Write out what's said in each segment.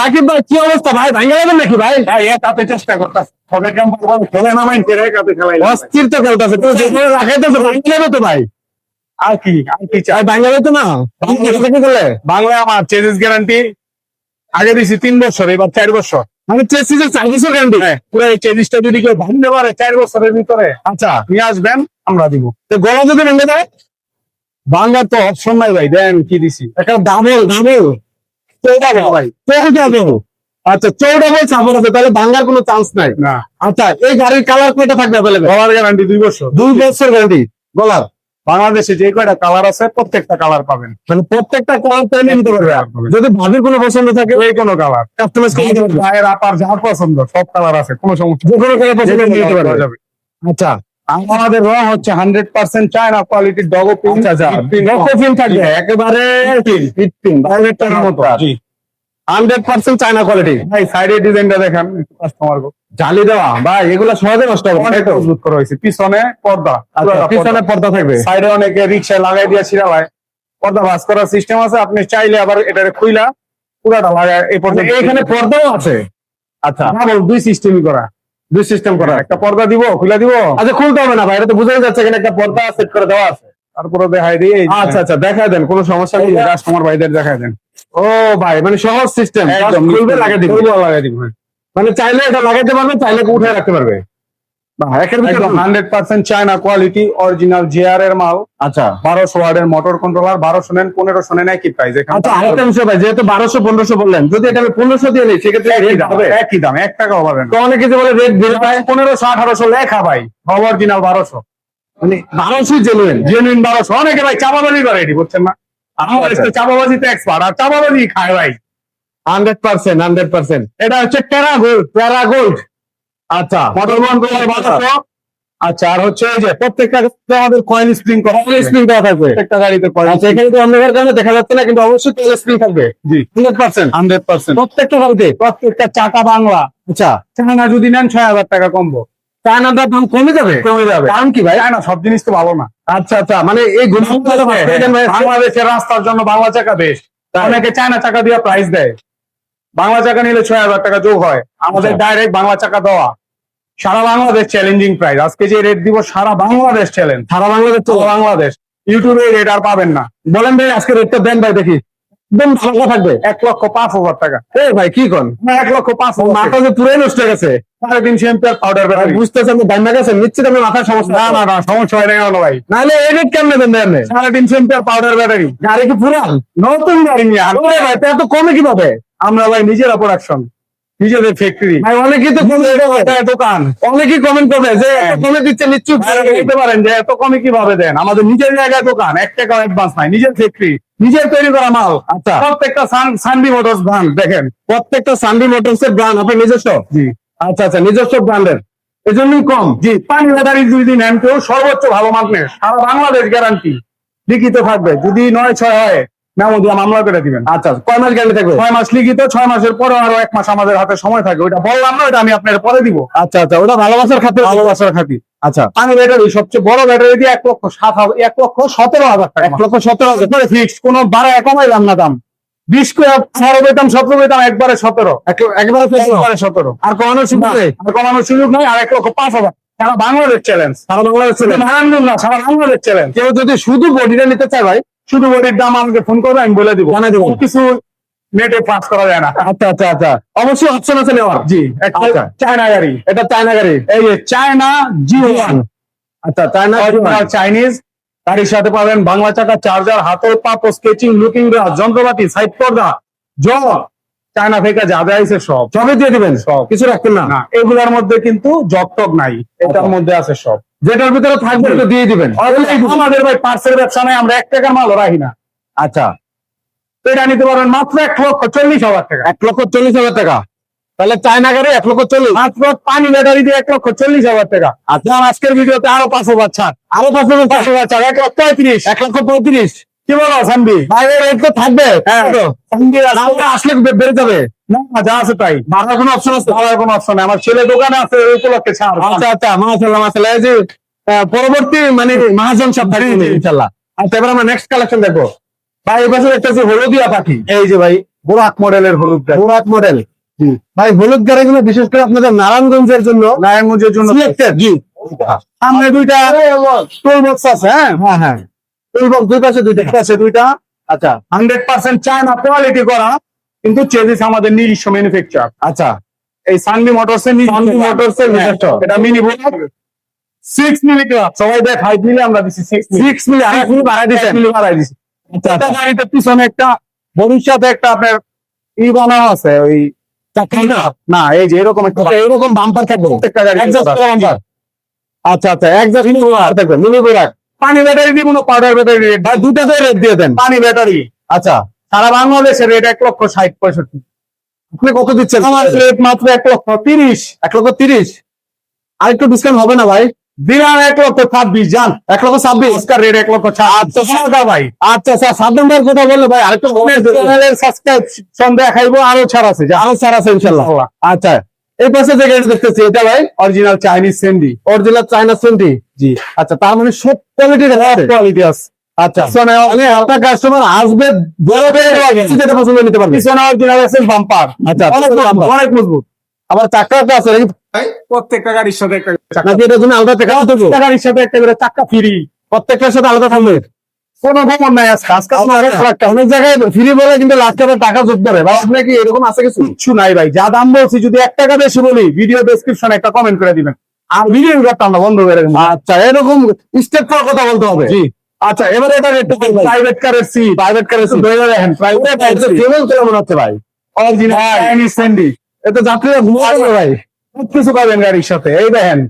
সাকিব ভাই কি অবস্থা? ভাই ভাঙ্গা যাবেন নাকি ভাই? ভাই একাতে চেষ্টা করতেছে। কেমন বল অস্থির তো খেলতেছে। রাখাইতেছে ভাঙ্গা যাবে তো ভাই? আর কি আর কি চাই। ভাই তো না? ভাঙ্গা যাবে। কি করলে? বাংলায় আমার চেজিস গ্যারান্টি। আগে দিছি তিন বছর এবার চার বছর। আমি চেসিসের সার্ভিসও গ্যারান্টি হ্যাঁ পুরো এই যদি কেউ ভাঙতে পারে চার বছরের ভিতরে আচ্ছা। নিয়ে আসবেন আমরা দিব। তো গলা যদি ভেঙে যায় বাংলার তো অপশন নাই ভাই দেন কি দিছি। একটা ডাবল ডাবল আচ্ছা চৌডা বল সাপোর্ট আছে তাহলে ভাঙ্গার কোনো চান্স নাই। আচ্ছা এই গাড়ির কালার কয়টা থাকবে গলার গ্যারান্টি দুই বছর। দুই বছর গ্যারান্টি গলার বাংলাদেশে যে কয়টা কালার আছে প্রত্যেকটা কালার পাবেন। মানে প্রত্যেকটা কালার চাইলে নিতে পারবে। যদি ভাবির কোনো পছন্দ থাকে ওই কোনো কালার কাস্টমাইজ করে নিতে পারবে। আপার যার পছন্দ সব কালার আছে কোনো সমস্যা যে কোনো কালার পছন্দ নিতে পারবে। আচ্ছা আমাদের রং হচ্ছে হান্ড্রেড পার্সেন্ট চায়না কোয়ালিটির ডগো পিন আচ্ছা থাকবে? একেবারে ফিফটিন বাইরেটার মতো হান্ড্রেড পার্সেন্ট চায়না কোয়ালিটি ভাই সাইডে ডিজাইনটা দেখান কাস্টমার জালি দেওয়া। ভাই এগুলো সহজে নষ্ট হবে অনেক মজবুত করা হয়েছে পিছনে পর্দা। আচ্ছা, পিছনে পর্দা। থাকবে। সাইডে অনেকে রিক্সায় লাগাই দিয়ে ছিড়ালায় পর্দা ভাস করার সিস্টেম আছে আপনি চাইলে আবার এটারে খুইলা পুরাটা লাগায় এই পর্যন্ত এখানে পর্দাও আছে। আচ্ছা। দুই সিস্টেমই করা। দুই সিস্টেম করা। একটা পর্দা দিব খুলে দিব। আচ্ছা খুলতে হবে না ভাই এটা তো বোঝাই যাচ্ছে এখানে একটা পর্দা সেট করে দেওয়া আছে। তারপরে দেখাই দিই এই আচ্ছা আচ্ছা দেখা দেন কোনো সমস্যা নেই কাস্টমার ভাইদের দেখাই দেন। ও ভাই মানে সহজ সিস্টেম একদম খুলবে লাগাই দিব। খুলবে লাগাই দিব মানে চাইলে এটা লাগাইতে পারবে চাইলে উঠে রাখতে পারবে বাহ, একের ভিতরে একদম hundred percent China quality original GR এর মাল। আচ্ছা। বারোশো ওয়ার্ডের মোটর কন্ট্রোলার বারোশো নেন পনেরোশো নেন একই প্রাইস আচ্ছা আরেকটা বিষয় ভাই যেহেতু বারোশো পনেরোশো বললেন যদি এটা আমি পনেরোশো দিয়ে নিই সেক্ষেত্রে একই দাম এক টাকাও পাবেন তো অনেকে যে বলে রেট বেড়ে যায় পনেরোশো আঠারোশো লেখা ভাই অরিজিনাল বারোশো। মানে বারোশো জেনুইন জেনুইন বারোশো। অনেকে ভাই চাপাবাজি করে এটি বুঝছেন না? আমাদের আচ্ছা। তো এক্সপার্ট আর চাপাবাজি খায় ভাই। হান্ড্রেড পার্সেন্ট হান্ড্রেড পার্সেন্ট এটা হচ্ছে টেরা গোল্ড টেরা গোল্ড আচ্ছা। মোটর কন্ট্রোলার বারোশো আচ্ছা। আর হচ্ছে এই যে প্রত্যেকটা আমাদের কয়েন স্প্রিং করা স্প্রিং দেওয়া থাকবে। প্রত্যেকটা গাড়িতে কয়েন আচ্ছা এখানে তো অন্ধকার কারণে দেখা যাচ্ছে না কিন্তু অবশ্যই তেল স্প্রিং থাকবে। জি। হান্ড্রেড পার্সেন্ট হান্ড্রেড পার্সেন্ট প্রত্যেকটা গাড়িতে। প্রত্যেকটা চাকা বাংলা। আচ্ছা। চায়না যদি নেন ছয় হাজার টাকা কমবো। চায়নাটার দাম কমে যাবে? কমে যাবে। কারণ কি ভাই? চায়না সব জিনিস তো ভালো না। আচ্ছা আচ্ছা মানে এই গুণগত বাংলাদেশের রাস্তার জন্য বাংলা চাকা বেশ? অনেকে চায়না চাকা দিয়ে প্রাইস দেয়। বাংলা চাকা নিলে ছয় হাজার টাকা যোগ হয়। আমাদের আচ্ছা। ডাইরেক্ট বাংলা চাকা দেওয়া। সারা বাংলাদেশ চ্যালেঞ্জিং প্রাইস আজকে যে রেট দিব সারা বাংলাদেশ চ্যালেঞ্জ সারা বাংলাদেশ তো? বাংলাদেশ। ইউটিউবে রেট আর পাবেন না। বলেন ভাই আজকে রেটটা দেন ভাই দেখি। একদম ভালো থাকবে। এক লক্ষ পাঁচ হাজার টাকা। এ ভাই কি কোন? এক লক্ষ পাঁচ হাজার। মাথা যে পুরাই নষ্ট হয়ে গেছে। সাড়ে তিনশো এমপিআর পাউডার বুঝতেছেন দাম গেছেন? নিশ্চিত আমি মাথার সমস্যা না না না সমস্যা হয় না ভাই? নাহলে এই রেট কেমনে দেন আপনি সাড়ে তিনশো এমপিআর পাউডার ব্যাটারি গাড়ি কি পুরান? নতুন গাড়ি নিয়ে। ভাই তা এত কমে কীভাবে? আমরা ভাই নিজেরা প্রোডাকশন নিজেদের ফ্যাক্টরি ভাই অনেকেই তো দোকান। অনেকেই কমেন্ট করবে যে এত কমে দিচ্ছে নিশ্চুপ বলতে পারেন যে এত কমে কীভাবে দেন? আমাদের নিজের জায়গায় দোকান এক টাকা অ্যাডভান্স নাই। নিজের ফ্যাক্টরি নিজের তৈরি করা মাল। আচ্ছা। প্রত্যেকটা সানবি মোটরস ব্র্যান্ড দেখেন। প্রত্যেকটা সানবি মোটরস এর ব্র্যান্ড আপনার নিজস্ব? জি। আচ্ছা আচ্ছা নিজস্ব ব্র্যান্ডের এজন্যই কম। জি পানি ব্যাটারি দুই দিন কেউ সর্বোচ্চ ভালো মানের। সারা বাংলাদেশ গ্যারান্টি লিখিত থাকবে। যদি নয় ছয় হয় মামলা করে দিবেন। আচ্ছা কয় মাস গ্যারান্টি থাকবে? ছয় মাস লিখিত ছয় মাসের পরে আরও এক মাস আমাদের হাতে সময় থাকে। ওইটা বললাম না আমি আপনার পরে দিব। আচ্ছা আচ্ছা ওটা ভালোবাসার খাতে ভালোবাসার খাতির। আচ্ছা। ব্যাটারি সবচেয়ে বড় ব্যাটারি দিয়ে এক লক্ষ সাত হাজার এক লক্ষ সতেরো হাজার টাকা। এক লক্ষ সতেরো হাজার। ফিক্স কোন কমাইলাম না দাম। বিশ করে আঠারো পেতাম সতেরো পেতাম একবারে সতেরো। এক- একবারে সতেরো? আর কমানোর সুযোগ নেই? আর কমানোর সুযোগ নাই আর এক লক্ষ পাঁচ হাজার। সারা বাংলাদেশ চ্যালেঞ্জ সারা বাংলাদেশ ছেলে না সারা বাংলাদেশ চ্যালেঞ্জ কেউ যদি শুধু বডিটা নিতে চায় ভাই শুধু বডির দাম আমাকে ফোন করবে আমি বলে দিব। জানাই দেবো। কিছু নেটে পাস করা যায় না। আচ্ছা আচ্ছা আচ্ছা। অবশ্যই অপশন আছে নেওয়ার। জি একটা আচ্ছা। চায়না গাড়ি। এটা চায়না গাড়ি। এই যে চায়না জি ওয়ান আচ্ছা চায়না চাইনিজ গাড়ির সাথে পাবেন বাংলা চাকা চার্জার হাতের পাপ স্কেচিং লুকিং গ্লাস যন্ত্রপাতি সাইড পর্দা জল চায়না থেকে যা যা আছে সব। সবই দিয়ে দিবেন? সব। কিছু রাখবেন না? এগুলোর মধ্যে কিন্তু জকটক নাই। এটার আচ্ছা। মধ্যে আছে সব। যেটার ভিতরে থাকবে তো দিয়ে দিবেন। আমাদের ভাই পার্সেল ব্যবসা নাই আমরা এক টাকার মালও রাখি না। আচ্ছা। তো এটা নিতে পারবেন মাত্র এক লক্ষ চল্লিশ হাজার টাকা। এক লক্ষ চল্লিশ হাজার টাকা। তাহলে চায়না গাড়ি এক লক্ষ চল্লিশ। মাত্র পানি ব্যাটারি দিয়ে এক লক্ষ চল্লিশ হাজার টাকা। আচ্ছা। আজকের ভিডিওতে আরও পাঁচ হাজার ছাড়। আরও পাঁচ হাজার। পাঁচ হাজার ছাড় এক লক্ষ পঁয়ত্রিশ। এক লক্ষ পঁয়ত্রিশ। কি বলো সানবি বাইরে রেট তো থাকবে। হ্যাঁ। আসলে বেড়ে যাবে। না যা আছে তাই। কোনো অপশন আছে? কোনো অপশন নেই। আমার ছেলে দোকানে আছে ওই উপলক্ষে ছাড়। আচ্ছা আচ্ছা এই যে পরবর্তী মানে মহাজন সব থাকবে আচ্ছা এবার আমরা নেক্সট কালেকশন দেখব। ভাই এই একটা হলদিয়া পাখি। এই যে ভাই বোরাক মডেলের হলুদ বোরাক মডেল। ভাই হলুদ গাড়িগুলো বিশেষ করে আপনাদের নারায়ণগঞ্জের জন্য নারায়ণগঞ্জের জন্য সিলেক্টেড জি। সামনে দুইটা টোল বক্স আছে হ্যাঁ? হ্যাঁ হ্যাঁ। টুলবক্স দুই পাশে দুইটা। আছে দুইটা। আচ্ছা। হান্ড্রেড পার্সেন্ট চায়না কোয়ালিটি করা। কিন্তু চেজিস আমাদের নিজস্ব ম্যানুফ্যাকচার আচ্ছা। এই সানভি মোটরস এর সানভি মোটরস এর এটা মিনি বোরাক সিক্স মিলি ক্লাস সবাই দেখ ফাইভ মিলি আমরা দিচ্ছি সিক্স মিলি সিক্স মিলি আড়াই মিলি বাড়াই দিচ্ছেন মিলি বাড়াই দিচ্ছি আচ্ছা একটা গাড়িতে পিছনে একটা ভবিষ্যতে একটা আপনার ই বানানো আছে ওই চাকরি না? না এই যে এরকম একটা আচ্ছা, এরকম বাম্পার থাকবে। প্রত্যেকটা গাড়ি বাম্পার আচ্ছা আচ্ছা একজাস্ট মিনি বোরাক থাকবে মিনি বোরাক পানি ব্যাটারি দিব না পাউডার ব্যাটারি ভাই দুটাতে রেট দিয়ে দেন। পানি ব্যাটারি আচ্ছা। সারা বাংলাদেশের রেট এক লক্ষ ষাট পঁয়ষট্টি। আপনি কত দিচ্ছেন? আমার রেট মাত্র এক লক্ষ তিরিশ এক লক্ষ তিরিশ। আরেকটু ডিসকাউন্ট হবে না ভাই? দিলাম এক লক্ষ ছাব্বিশ জান এক লক্ষ ছাব্বিশ। আজকাল রেট এক লক্ষ আচ্ছা, ভাই। আচ্ছা স্যার সাত নম্বর কথা বললে ভাই। আরেকটু দেখাইবো আরও ছাড় আছে আরও স্যার আছে ইনশাল্লাহ। আচ্ছা এই পাশে যে গাড়ি দেখতেছি এটা ভাই অরিজিনাল চাইনিজ সেন্ডি অরিজিনাল চাইনা সেন্টি জি। আচ্ছা তার মানে সব কোয়ালিটির কোয়ালিটি আছে। আচ্ছা। মানে আপনার কাস্টমার আসবে বেরোবে যেটা পছন্দ নিতে পারবে। পিছনে অরিজিনাল আছে বাম্পার আচ্ছা অনেক মজবুত, আবার চাকাটা আছে প্রত্যেকটা গাড়ির সাথে একটা নাকি এটার জন্য আলাদা টাকা দেবো গাড়ির সাথে একটা করে চাকা ফ্রি প্রত্যেকটার সাথে আলাদা থাকবে। কোনো ভ্রমণ নাই আজকে। আজকে আপনার আপনার আরেক একটা। অনেক জায়গায় ফ্রি বলে কিন্তু লাস্টে আবার টাকা যোগ আপনার কি এরকম আছে কিছু? কিচ্ছু নাই ভাই। যা দাম বলছি যদি এক টাকা বেশি বলি ভিডিও ডেসক্রিপশনে একটা কমেন্ট করে দিবেন। আর ভিডিও করতাম না বন্ধ করে। আচ্ছা এরকম স্টেপ কথা বলতে হবে। জি। আচ্ছা এবারে এটা রেট প্রাইভেট কারের সিট প্রাইভেট কারে ধরে দেখেন প্রাইভেট কেমন মনে হচ্ছে ভাই। অরিজিনাল চাইনিজ সেন্ডি এটা যাত্রীরা ঘুমাবে ভাই কিছু পাবেন গাড়ির সাথে। এই দেখেন।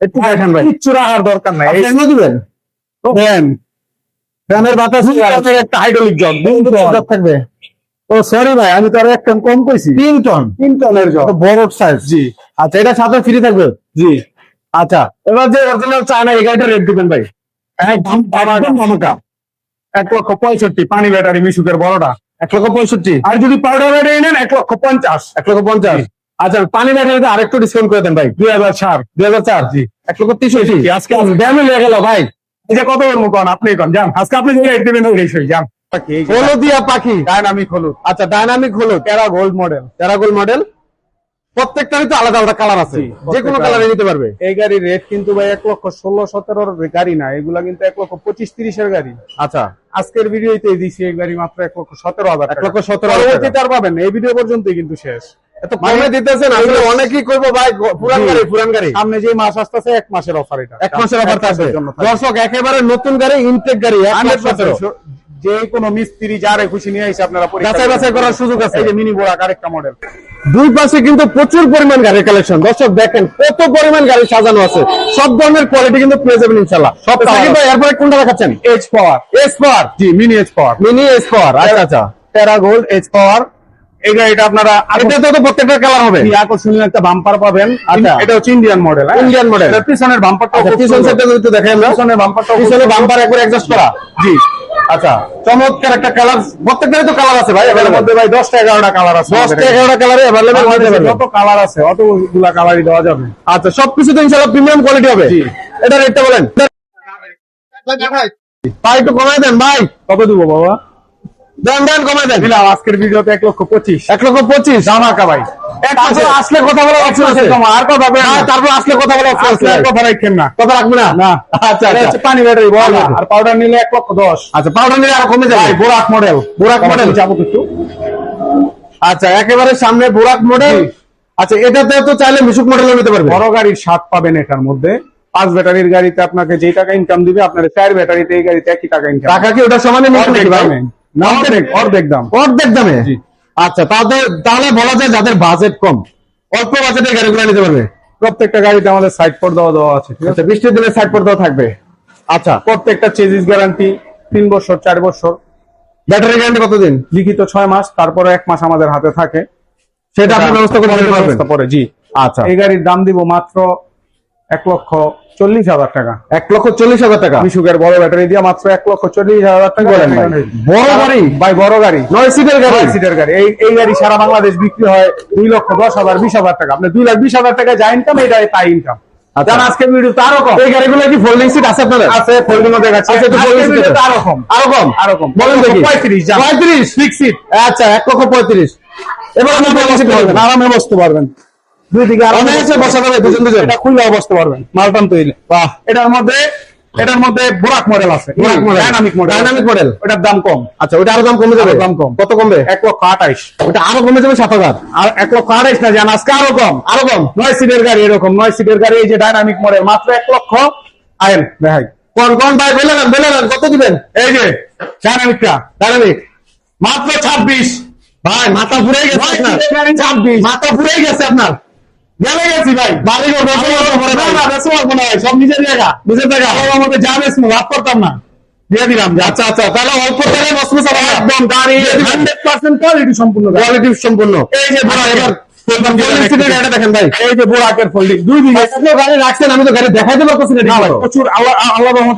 একটু দেখেন ভাই। কিচ্ছু রাখার দরকার নাই। এই দিবেন? দেন। ফ্যানের বাতাস আপনার একটা হাইড্রোলিক জগ থাকবে। ও সরি ভাই আমি তো আরও একটা কম কইছি। তিন টন তিন টনের জগ তো বড় সাইজ জি। আচ্ছা এটা সাথে ফ্রি থাকবে? জি। আচ্ছা এবার যে অরিজিনাল চায়না এই গাড়িটা রেট দিবেন ভাই। একদম একদম ধামাকা। এক লক্ষ পঁয়ষট্টি পানি ব্যাটারি মিশুকের বড়টা। এক লক্ষ পঁয়ষট্টি। আর যদি পাউডার ব্যাটারি নেন এক লক্ষ পঞ্চাশ। এক লক্ষ পঞ্চাশ। আচ্ছা পানি ব্যাটারিতে আরেকটু ডিসকাউন্ট করে দেন ভাই। দুই হাজার ছাড় দুই হাজার চার? জি। এক লক্ষ তেষট্টি। আজকে ড্যামে লেগে গেল ভাই। যে কত কন আপনি কন যান। আজকে আপনি যে রেট দেবেন ওই রেট যান। হলদিয়া পাখি। ডায়নামিক হলুদ। আচ্ছা ডাইনামিক হলো টেরা গোল্ড মডেল প্যারাগোল মডেল প্রত্যেকটারই তো আলাদা আলাদা কালার আছে। যে কোনো কালারে নিতে পারবে। এই গাড়ির রেট কিন্তু ভাই এক লক্ষ ষোলো সতেরোর গাড়ি না এগুলা কিন্তু এক লক্ষ পঁচিশ তিরিশের গাড়ি। আচ্ছা। আজকের ভিডিওতে দিছি এই গাড়ি মাত্র এক লক্ষ সতেরো হাজার এক লক্ষ সতেরো হাজার পাবেন এই ভিডিও পর্যন্তই কিন্তু শেষ। এত কমে দিতেছেন আসলে অনেকেই করব ভাই পুরান গাড়ি পুরান গাড়ি। সামনে যে মাস আসতেছে এক মাসের অফার এটা। এক মাসের অফার থাকবে। দর্শক একেবারে নতুন গাড়ি ইনটেক গাড়ি এক মাস 100% সতেরো। যে কোনো মিস্ত্রি যারে খুশি নিয়ে এসে আপনারা যাচাই বাছাই করার সুযোগ আছে। এই যে মিনি বোরাক আরেকটা মডেল দুই পাশে কিন্তু প্রচুর পরিমাণ গাড়ির কালেকশন দর্শক দেখেন কত পরিমাণ গাড়ি সাজানো আছে। সব ধরনের কোয়ালিটি কিন্তু পেয়ে যাবেন ইনশাল্লাহ সব এরপরে কোনটা দেখাচ্ছেন? H power S power G mini H power mini S power আচ্ছা আচ্ছা। টেরা গোল্ড এইচ পাওয়ার এই গাড়িটা আপনারা এটাতে তো প্রত্যেকটা কালার হবে আকর্ষণীয় একটা বাম্পার পাবেন আচ্ছা। এটা হচ্ছে ইন্ডিয়ান মডেল Indian model। পিছনের বাম্পারটা আচ্ছা পিছন সাইডটা একটু দেখাই আমরা পিছনের বাম্পারটা পিছনে বাম্পার একবার অ্যাডজাস্ট করা জি আচ্ছা চমৎকার একটা কালার প্রত্যেকটারই তো কালার আছে ভাই এর। মধ্যে ভাই দশটা এগারোটা কালার আছে দশটা এগারোটা কালারে অ্যাভেলেবেল হতে আমাদের পারবে যত কালার আছে অতগুলা কালারই দেওয়া যাবে আচ্ছা সবকিছু তো ইনশাআল্লাহ প্রিমিয়াম কোয়ালিটি হবে জি। এটা রেটটা বলেন ভাই একটু কমাই দেন ভাই কত দিব বাবা দেন দেন কমাই দেন। দিলাম আজকের ভিডিওতে এক লক্ষ পঁচিশ। এক লক্ষ পঁচিশ? জামাকা ভাই। আসলে কথা বলার অপশন আছে। আর কথা বলেন না, না। তারপর আসলে কথা বলার অপশন আছে। কথা রাখেন না। কথা রাখবে না? না। আচ্ছা আচ্ছা। পানি ব্যাটারি বল আর পাউডার নিলে এক লক্ষ দশ। আচ্ছা পাউডার নিলে আরও কমে যাবে? বোরাক মডেল বোরাক মডেল যাব একটু। আচ্ছা একেবারে সামনে বোরাক মডেল আচ্ছা এটাতে তো চাইলে মিশুক মডেলও নিতে পারবে। বড় গাড়ির স্বাদ পাবেন এটার মধ্যে। পাঁচ ব্যাটারির গাড়িতে আপনাকে যেই টাকা ইনকাম দিবে আপনার চার ব্যাটারিতে এই গাড়িতে একই টাকা ইনকাম টাকা কি ওটার সমানে অর্ধেক দামে। অর্ধেক দাম? আচ্ছা তাদের তাহলে বলা যায় যাদের বাজেট কম অল্প বাজেটের গাড়িগুলো নিতে পারবে। প্রত্যেকটা গাড়িতে আমাদের সাইড পর্দাও দেওয়া ঠিক আছে আচ্ছা বৃষ্টির দিনে সাইড পর্দাও থাকবে। আচ্ছা প্রত্যেকটা চেজিস গ্যারান্টি তিন বছর চার বছর। ব্যাটারি গ্যারান্টি কতদিন? লিখিত ছয় মাস তারপরে এক মাস আমাদের হাতে থাকে। সেটা আপনি ব্যবস্থা করে পারবেন। জি। আচ্ছা। এই গাড়ির দাম দিব মাত্র এক লক্ষ চল্লিশ হাজার টাকা। এক লক্ষ চল্লিশ হাজার টাকা? মিশুকের বড় ব্যাটারি দিয়ে মাত্র এক লক্ষ চল্লিশ হাজার টাকা বলেন বড় গাড়ি? ভাই বড় গাড়ি। নয় সিটের গাড়ি? সিটের গাড়ি। এই এই গাড়ি সারা বাংলাদেশ বিক্রি হয় দুই লক্ষ দশ হাজার বিশ হাজার টাকা। আপনি দুই লাখ বিশ হাজার টাকা যা ইনকাম এটা তাই ইনকাম আচ্ছা। আজকে ভিডিও আরও কম। এই গাড়িগুলো কি ফোল্ডিং সিট আছে আপনাদের? ফোল্ডিং আচ্ছা। আরও কম। আরও কম? আরও কম। বলেন দেখি। সিট আচ্ছা এক লক্ষ পঁয়ত্রিশ। এবার আপনি বসতে পারবেন আরামে বসতে পারবেন দুই দিকে আরামে অনায়াসে বসা যাবে দুজন দুজন। এটা খুলে বসতে পারবেন। মালটান তৈরি বাহ। এটার মধ্যে এটার মধ্যে বোরাক মডেল আছে। Dynamic model. ওটার দাম কম। আচ্ছা ওটা আরও দাম কমে যাবে? দাম কম। কত কমবে? এক লক্ষ আঠাইশ। ওটা আরও কমে যাবে সাত হাজার? আর এক লক্ষ আঠাইশ না জান আজকে আরও কম। আরও কম? নয় সিটের গাড়ি এরকম সিটের গাড়ি এই যে ডাইনামিক মডেল মাত্র এক লক্ষ। আয়েন দেখাই। কোন কোন ভাই বলে নেন বলে নেন কত দিবেন? এই যে ডাইনামিকটা ডাইনামিক মাত্র ছাব্বিশ। ভাই মাথা ঘুরে গেছে আপনার। ছাব্বিশ। মাথা ঘুরে গেছে আপনার। গেলে গেছি ভাই। বাড়ি সব নিজের জায়গা। নিজের আমার মধ্যে যা লাভ করতাম না। দিয়ে দিলাম। আচ্ছা আচ্ছা তাহলে অল্প টাকায় বসবো একদম গাড়ি হান্ড্রেড পার্সেন্ট কোয়ালিটি সম্পূর্ণ। কোয়ালিটি সম্পূর্ণ। এই যে ভাই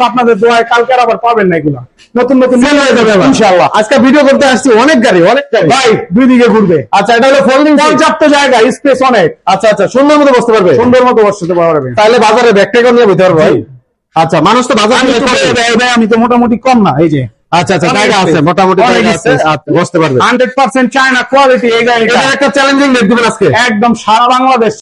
আপনাদের দোয়ায় কালকে আবার পাবেন না এগুলা। নতুন নতুন হয়ে যাবে ইনশাআল্লাহ। আজকে ভিডিও করতে আসছি অনেক গাড়ি অনেক গাড়ি। ভাই দুই দিকে ঘুরবে। আচ্ছা এটা হলো ফোল্ডিং পর্যাপ্ত জায়গা স্পেস অনেক। আচ্ছা আচ্ছা সুন্দর মতো বসতে পারবে? সুন্দর মতো বসতে পারবে। তাহলে বাজারে ব্যাগটা নিয়ে বইতে পারব ভাই। আচ্ছা মানুষ তো বাজার আমি তো মোটামুটি কম না এই যে। আচ্ছা আচ্ছা জায়গা আছে মোটামুটি অনেক জায়গা আছে আচ্ছা, বসতে পারবে। হান্ড্রেড পার্সেন্ট চায়না কোয়ালিটি এই গাড়িটা। এটা একটা চ্যালেঞ্জিং রেট দিবেন আজকে। একদম সারা বাংলাদেশ।